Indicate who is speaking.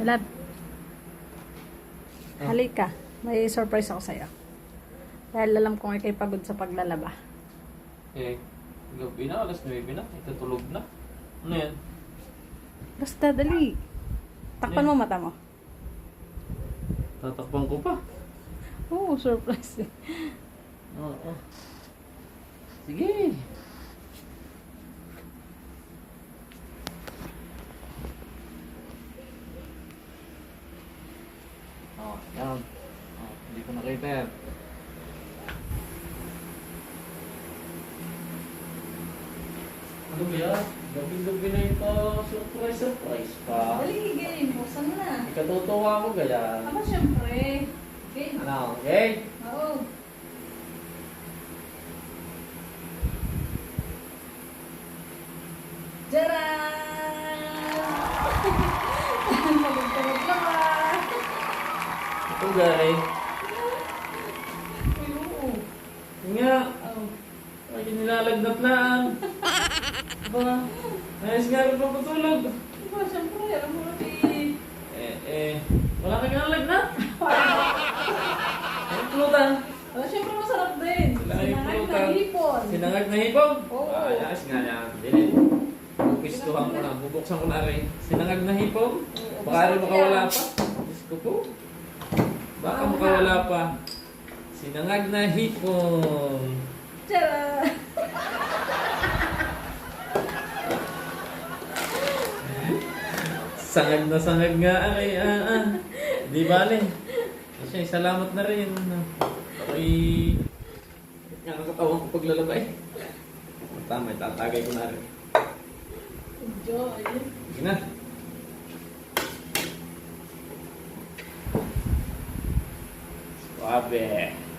Speaker 1: Love. Halika. May surprise ako sa'yo. Dahil alam kong ikay pagod sa paglalaba.
Speaker 2: Eh, gabi na, alas 9 na. Itutulog na. Ano yan?
Speaker 1: Basta, dali. Takpan mo mata mo.
Speaker 2: Tatakpan ko pa.
Speaker 1: Oo, surprise.
Speaker 2: Oo. Sige. Oh, yan. Oh, hindi ko yan. Ano ba yan? Gabi-gabi na yung pa-surprise, surprise pa.
Speaker 1: Dali, game. Buksan mo na.
Speaker 2: Ikatutuwa ko gaya.
Speaker 1: Aba, syempre. Game.
Speaker 2: Ano, okay?
Speaker 1: Oo. Jaran!
Speaker 2: Ito guys.
Speaker 1: Uy, oo.
Speaker 2: Yun nga.
Speaker 1: Oh.
Speaker 2: Ay, nilalagnat lang. Ba? Ayos nga rin papatulog.
Speaker 1: Diba, syempre, alam mo na eh.
Speaker 2: Eh, eh. Wala ka nilalagnat? Ang pulutan.
Speaker 1: Oh, syempre masarap din.
Speaker 2: Ay
Speaker 1: Sinangag na hipon.
Speaker 2: Sinangag na hipon?
Speaker 1: Oo.
Speaker 2: Ay, ayos nga yan. Dili. Pupistuhan ko na. Bubuksan ko na rin. Sinangag na hipon?
Speaker 1: Oo,
Speaker 2: Baka rin makawala pa. Diyos ko po. Baka
Speaker 1: Oo,
Speaker 2: makawala pa. Sinangag na hipon.
Speaker 1: Tara!
Speaker 2: Sangag na sangag nga ay ah, ah. Di bale. Kasi salamat na rin. Nga ang katawan ko paglalabay. Tama, itatagay ko na rin.
Speaker 1: Enjoy.
Speaker 2: Sige na. Vape.